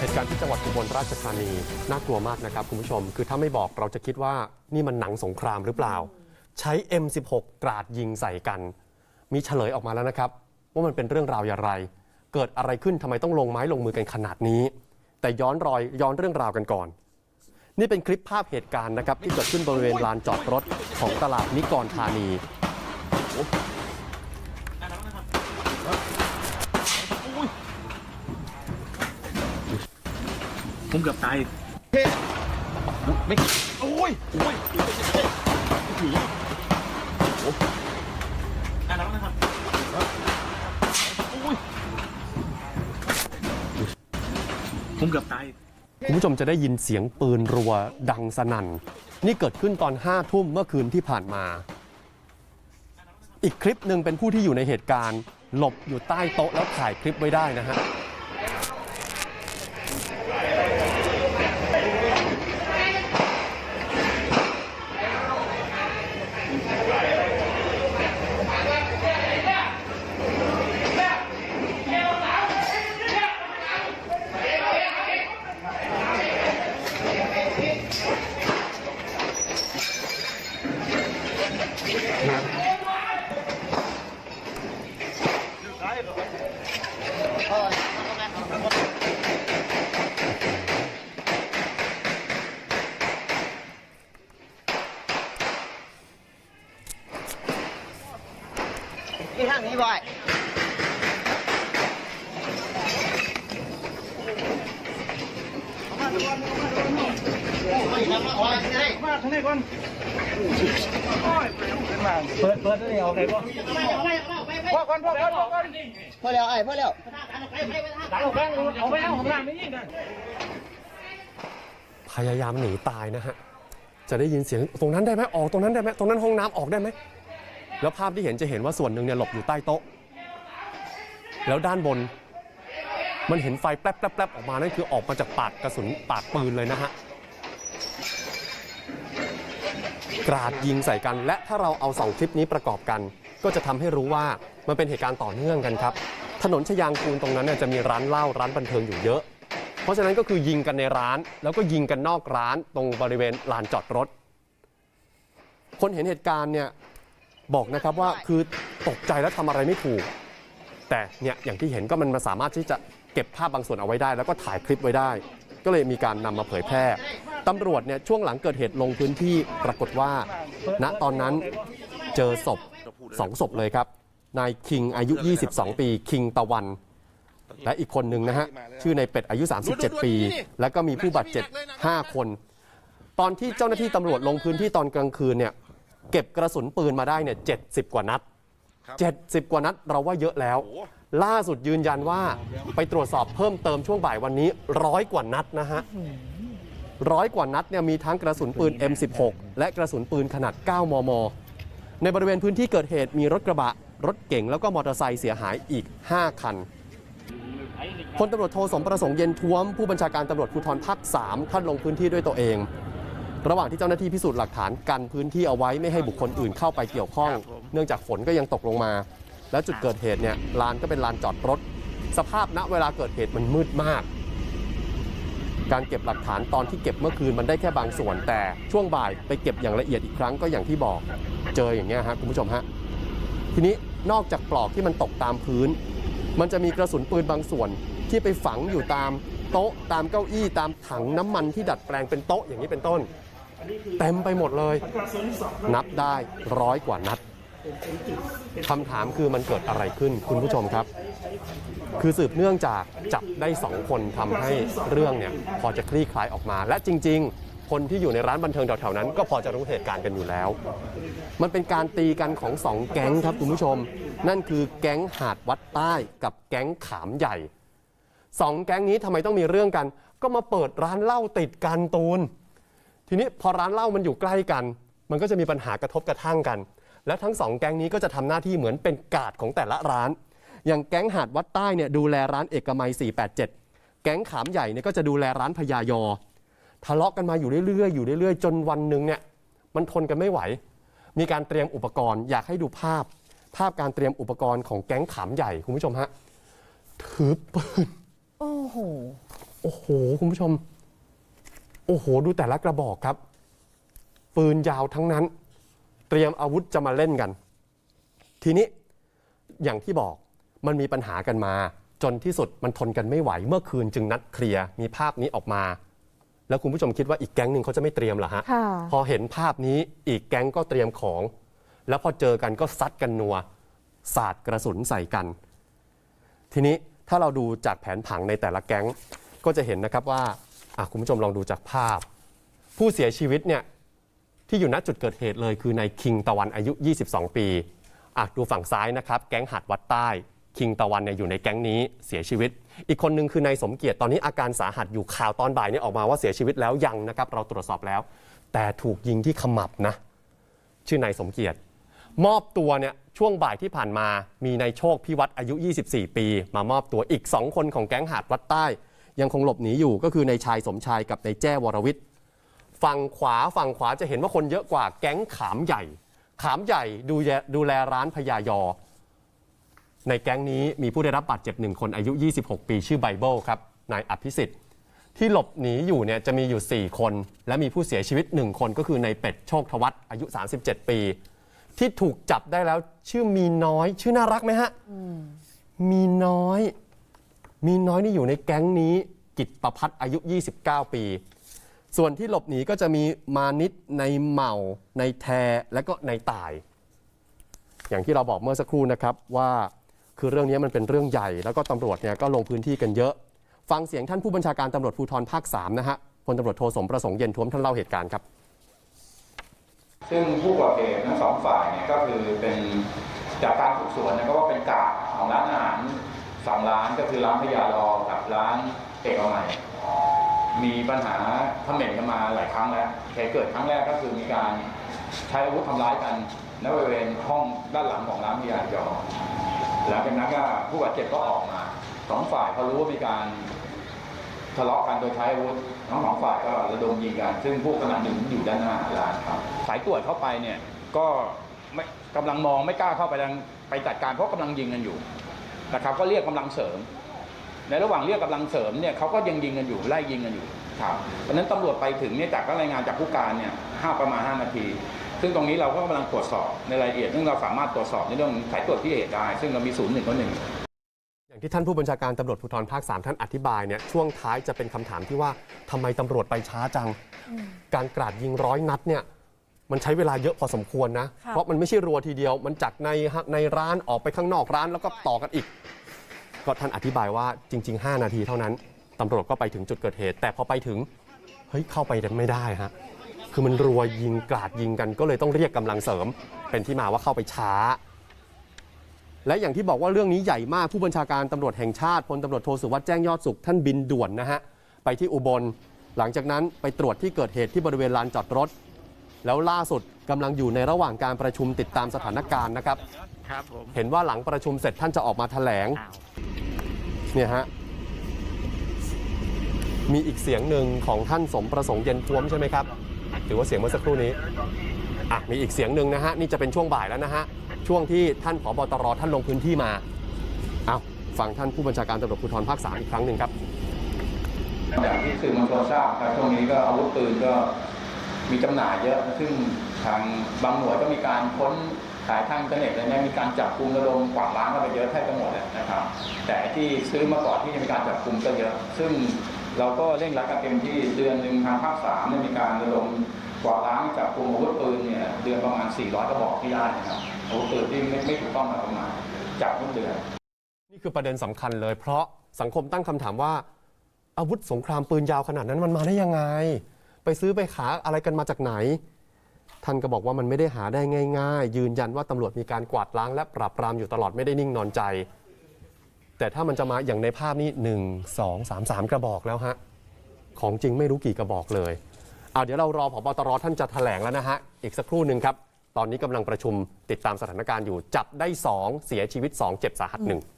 เหตุการณ์ที่จังหวัดอุบลราชธานีน่ากลัวมากนะครับคุณผู้ชม คือถ้าไม่บอกเราจะคิดว่านี่มันหนังสงครามหรือเปล่า ใช้ M16 กราดยิงใส่กัน มีเฉลยออกมาแล้วนะครับ ว่ามันเป็นเรื่องราวอย่างไร เกิดอะไรขึ้นทำไมต้องลงไม้ลงมือกันขนาดนี้ แต่ย้อนรอยย้อนเรื่องราวกันก่อน นี่เป็นคลิปภาพเหตุการณ์นะครับที่เกิดขึ้นบริเวณลานจอดรถของตลาดนิกรธานี ผมเกือบตายไม่โอ้ยโอ้ยผีโอ้อะแล้วนะครับโอ้ยผมเกือบตายคุณผู้ชมจะได้ยินเสียงปืนรัวดังสนั่น นี่เกิดขึ้นตอนห้าทุ่มเมื่อคืนที่ผ่านมา อีกคลิปหนึ่งเป็นผู้ที่อยู่ในเหตุการณ์ หลบอยู่ใต้โต๊ะแล้วถ่ายคลิปไว้ได้นะฮะางนี้บ่อยมาทางนี้ก่อนเปิดเปิดได้เอาไหนบ่พ่อก่อนพ่อก่อนพ่อก่อนพอแล้วไอ้พอแล้วหลังออกแบงเอาไปแล้วของน้ำไม่ยิงกันพยายามหนีตายนะฮะ จะได้ยินเสียงตรงนั้นได้ไหมออกตรงนั้นได้ไหมตรงนั้นห้องน้ำออกได้ไหม แล้วภาพที่เห็นจะเห็นว่าส่วนหนึ่งเนี่ยหลบอยู่ใต้โต๊ะ แล้วด้านบนมันเห็นไฟแป๊บแป๊บออกมา นั่นคือออกมาจากปากกระสุนปากปืนเลยนะฮะกราดยิงใส่กัน และถ้าเราเอาสองคลิปนี้ประกอบกัน ก็จะทำให้รู้ว่ามันเป็นเหตุการณ์ต่อเนื่องกันครับ ถนนชยางกูลตรงนั้นเนี่ยจะมีร้านเหล้าร้านบันเทิงอยู่เยอะ เพราะฉะนั้นก็คือยิงกันในร้าน แล้วก็ยิงกันนอกร้านตรงบริเวณลานจอดรถ คนเห็นเหตุการณ์เนี่ย บอกนะครับว่าคือตกใจแล้วทำอะไรไม่ถูก แต่เนี่ยอย่างที่เห็นก็มันมาสามารถที่จะเก็บภาพบางส่วนเอาไว้ได้ แล้วก็ถ่ายคลิปไว้ได้ ก็เลยมีการนำมาเผยแพร่ตำรวจเนี่ยช่วงหลังเกิดเหตุลงพื้นที่ปรากฏว่า ณตอนนั้นเจอศพสองศพเลยครับนายคิงอายุ 22 ปี คิงตะวัน และอีกคนหนึ่งนะฮะ ชื่อนายเป็ดอายุ 37 ปี แล้วก็มีผู้บาดเจ็บ 5 คน ตอนที่เจ้าหน้าที่ตำรวจลงพื้นที่ตอนกลางคืนเนี่ย เก็บกระสุนปืนมาได้เนี่ย70กว่านัด70กว่านัดเราว่าเยอะแล้ว ล่าสุดยืนยันว่าไปตรวจสอบเพิ่มเติมช่วงบ่ายวันนี้ร้อยกว่านัดนะฮะร้อยกว่านัดเนี่ยมีทั้งกระสุนปืน M16 และกระสุนปืนขนาด 9 มม ในบริเวณพื้นที่เกิดเหตุมีรถกระบะ รถเก๋งแล้วก็มอเตอร์ไซค์เสียหายอีก 5 คันพลตำรวจโทสมประสงค์เย็นท้วมผู้บัญชาการตำรวจภูธรภาค3ท่านลงพื้นที่ด้วยตัวเอง ระหว่างที่เจ้าหน้าที่พิสูจน์หลักฐานกันพื้นที่เอาไว้ไม่ให้บุคคลอื่นเข้าไปเกี่ยวข้อง เนื่องจากฝนก็ยังตกลงมา แล้วจุดเกิดเหตุเนี่ยลานก็เป็นลานจอดรถ สภาพณเวลาเกิดเหตุมันมืดมาก การเก็บหลักฐานตอนที่เก็บเมื่อคืนมันได้แค่บางส่วน แต่ช่วงบ่ายไปเก็บอย่างละเอียดอีกครั้งก็อย่างที่บอก เจออย่างเงี้ยฮะคุณผู้ชมฮะทีนี้นอกจากปลอกที่มันตกตามพื้น มันจะมีกระสุนปืนบางส่วนที่ไปฝังอยู่ตามโต๊ะตามเก้าอี้ตามถังน้ำมันที่ดัดแปลงเป็นโต๊ะอย่างนี้เป็นต้น เต็มไปหมดเลย นับได้ร้อยกว่านัดคำถามคือมันเกิดอะไรขึ้นคุณผู้ชมครับ คือสืบเนื่องจากจับได้สองคนทำให้เรื่องเนี่ยพอจะคลี่คลายออกมา และจริง ๆ คนที่อยู่ในร้านบันเทิงแถวๆนั้น ก็พอจะรู้เหตุการณ์กันอยู่แล้ว มันเป็นการตีกันของสองแก๊งครับคุณผู้ชม นั่นคือแก๊งหาดวัดใต้กับแก๊งขามใหญ่สองแก๊งนี้ทำไมต้องมีเรื่องกัน ก็มาเปิดร้านเหล้าติดกันตูน ทีนี้พอร้านเหล้ามันอยู่ใกล้กัน มันก็จะมีปัญหากระทบกระทั่งกัน และทั้งสองแก๊งนี้ก็จะทำหน้าที่เหมือนเป็นกาดของแต่ละร้าน อย่างแก๊งหาดวัดใต้เนี่ยดูแลร้านเอกมัย 487 แก๊งขามใหญ่เนี่ยก็จะดูแลร้านพญายอ ทะเลาะกันมาอยู่เรื่อยๆอยู่เรื่อยๆ จนวันหนึ่งเนี่ยมันทนกันไม่ไหว มีการเตรียมอุปกรณ์อยากให้ดูภาพ ภาพการเตรียมอุปกรณ์ของแก๊งขามใหญ่คุณผู้ชมฮะถือปืนโอ้โหโอ้โหคุณผู้ชม โอ้โห ดูแต่ละกระบอกครับ ปืนยาวทั้งนั้น เตรียมอาวุธจะมาเล่นกัน ทีนี้อย่างที่บอกมันมีปัญหากันมา จนที่สุดมันทนกันไม่ไหว เมื่อคืนจึงนัดเคลียร์มีภาพนี้ออกมา แล้วคุณผู้ชมคิดว่าอีกแก๊งหนึ่งเขาจะไม่เตรียมเหรอฮะค่ะพอเห็นภาพนี้อีกแก๊งก็เตรียมของ แล้วพอเจอกันก็ซัดกันนัวสาดกระสุนใส่กัน ทีนี้ถ้าเราดูจากแผนผังในแต่ละแก๊งก็จะเห็นนะครับว่าอะ คุณผู้ชมลองดูจากภาพ ผู้เสียชีวิตเนี่ยที่อยู่ณจุดเกิดเหตุเลยคือนายคิงตะวันอายุ 22 ปีอะดูฝั่งซ้ายนะครับ แก๊งหัดวัดใต้ คิงตะวันเนี่ยอยู่ในแก๊งนี้เสียชีวิต อีกคนนึงคือนายสมเกียรติตอนนี้อาการสาหัสอยู่ข่าวตอนบ่ายเนี่ยออกมาว่าเสียชีวิตแล้วยังนะครับ เราตรวจสอบแล้ว แต่ถูกยิงที่ขมับนะ ชื่อนายสมเกียรติ มอบตัวเนี่ยช่วงบ่ายที่ผ่านมามีนายโชคพิวัตรอายุ 24 ปี มามอบตัวอีก 2 คนของแก๊งหาดวัดใต้ ยังคงหลบหนีอยู่ก็คือนายชายสมชายกับนายแจ้วรวิทย์ฝั่งขวาฝั่งขวาจะเห็นว่าคนเยอะกว่าแก๊งขามใหญ่ ขามใหญ่ดูแลดูแลร้านพญายอ ในแก๊งนี้มีผู้ได้รับบาดเจ็บหนึ่งคนอายุ 26 ปีชื่อไบเบิลครับนายอภิสิทธิ์ที่หลบหนีอยู่เนี่ยจะมีอยู่ 4 คน และมีผู้เสียชีวิต 1 คนก็คือในเป็ดโชคทวัฒน์อายุ 37 ปี ที่ถูกจับได้แล้วชื่อมีน้อย ชื่อน่ารักไหมฮะมีน้อย มีน้อยนี่อยู่ในแก๊งนี้กิตประพัฒอายุ 29 ปี ส่วนที่หลบหนีก็จะมีมานิดในเหมาในแทและก็ในตาย อย่างที่เราบอกเมื่อสักครู่นะครับว่าคือเรื่องนี้มันเป็นเรื่องใหญ่ แล้วก็ตำรวจเนี่ยก็ลงพื้นที่กันเยอะ ฟังเสียงท่านผู้บัญชาการตำรวจภูธรภาค 3 นะฮะพลตำรวจโทสมประสงค์เย็นท้วมท่านเล่าเหตุการณ์ครับ ซึ่งผู้ก่อเหตุทั้งสองฝ่ายเนี่ยก็คือเป็นจากการสืบสวนนยก็ว่าเป็นกาดของร้านอาหาร สองร้านก็คือร้านพญารอกับร้านเอกมัยมีปัญหาเขม่นกันมาหลายครั้งแล้วเหตุเกิดครั้งแรกก็คือมีการใช้อาวุธทำร้ายกันณบริเวณห้องด้านหลังของร้านพญารอหลังจากนั้นก็ผู้บาดเจ็บก็ออกมาสองฝ่ายพอรู้ว่ามีการทะเลาะกันโดยใช้อาวุธทั้งสองฝ่ายก็ระดมยิงกัน ซึ่งผู้กำลังอยู่งอยู่ด้านหน้าร้านครับ สายตรวจเข้าไปเนี่ยก็ไม่กำลังมองไม่กล้าเข้าไปยังไปจัดการเพราะกำลังยิงกันอยู่ นะครับก็เรียกกำลังเสริม ในระหว่างเรียกกำลังเสริมเนี่ยเขาก็ยังยิงกันอยู่ไล่ยิงกันอยู่ครับเพราะฉะนั้นตำรวจไปถึงเนี่ยจากก็รายงานจากผู้การเนี่ยห้าประมาณ 5 นาที ซึ่งตรงนี้เราก็กำลังตรวจสอบในรายละเอียด ซึ่งเราสามารถตรวจสอบในเรื่องสายตรวจที่เหตุได้ ซึ่งเรามีศูนย์หนึ่งก็หนึ่งอย่างที่ท่านผู้บัญชาการตำรวจภูธรภาค3ท่านอธิบายเนี่ยช่วงท้ายจะเป็นคำถามที่ว่าทำไมตำรวจไปช้าจัง การกราดยิงร้อยนัดเนี่ย มันใช้เวลาเยอะพอสมควรนะ ค่ะ เพราะมันไม่ใช่รัวทีเดียว มันจากในในร้านออกไปข้างนอกร้านแล้วก็ต่อกันอีก ก็ท่านอธิบายว่าจริง ๆ 5 นาทีเท่านั้นตำรวจก็ไปถึงจุดเกิดเหตุ แต่พอไปถึงเฮ้ยเข้าไปไม่ได้ฮะคือมันรัวยิงกราดยิงกัน ก็เลยต้องเรียกกำลังเสริม เป็นที่มาว่าเข้าไปช้า และอย่างที่บอกว่าเรื่องนี้ใหญ่มากผู้บัญชาการตำรวจแห่งชาติพลตำรวจโทสุวัสด์แจ้งยอดสุขท่านบินด่วนนะฮะไปที่อุบล หลังจากนั้นไปตรวจที่เกิดเหตุที่บริเวณลานจอดรถ แล้วล่าสุดกำลังอยู่ในระหว่างการประชุมติดตามสถานการณ์นะครับ ครับผมเห็นว่าหลังประชุมเสร็จท่านจะออกมาแถลง อ้าวเนี่ยฮะ มีอีกเสียงหนึ่งของท่านสมประสงค์เย็นท้วมใช่ไหมครับ หรือว่าเสียงเมื่อสักครู่นี้ อะ มีอีกเสียงหนึ่งนะฮะ นี่จะเป็นช่วงบ่ายแล้วนะฮะ ช่วงที่ท่านผบตรท่านลงพื้นที่มา เอาฟังท่านผู้บัญชาการตำรวจภูธรภาคสามอีกครั้งหนึ่งครับ อย่างที่สื่อมวลชนทราบครับช่วงนี้ก็อาวุธปืนก็ มีจำหน่ายเยอะ ซึ่งทางบางหน่วยก็มีการค้นขายทางอินเทอร์เน็ตอะไรเนี่ยมีการจับกลุ่มระดมกวาดล้างกันไปเยอะแทบจะหมดเลยนะครับ แต่ที่ซื้อมาก่อนที่จะมีการจับกลุ่มก็เยอะ ซึ่งเราก็เร่งรัดกันเต็มที่เดือนหนึ่งทางภาคสามเนี่ยมีการระดมกวาดล้างจับกลุ่มอาวุธปืนเนี่ยเดือนประมาณ 400กระบอกที่ได้นะครับอาวุธปืนที่ไม่ไม่ถูกต้องมาประมาณจับทุกเดือนนี่คือประเด็นสำคัญเลย เพราะสังคมตั้งคำถามว่า อาวุธสงครามปืนยาวขนาดนั้นมันมาได้ยังไง ไปซื้อไปขาอะไรกันมาจากไหน ท่านก็บอกว่ามันไม่ได้หาได้ง่าย ๆ ยืนยันว่าตำรวจมีการกวาดล้างและปราบปรามอยู่ตลอดไม่ได้นิ่งนอนใจ แต่ถ้ามันจะมาอย่างในภาพนี้1 2 3 3 กระบอกแล้วฮะของจริงไม่รู้กี่กระบอกเลยเอาเดี๋ยวเรารอผบตรท่านจะแถลงแล้วนะฮะอีกสักครู่หนึ่งครับ ตอนนี้กำลังประชุมติดตามสถานการณ์อยู่จับได้ 2 เสียชีวิต 2 เจ็บสาหัสหนึ่ง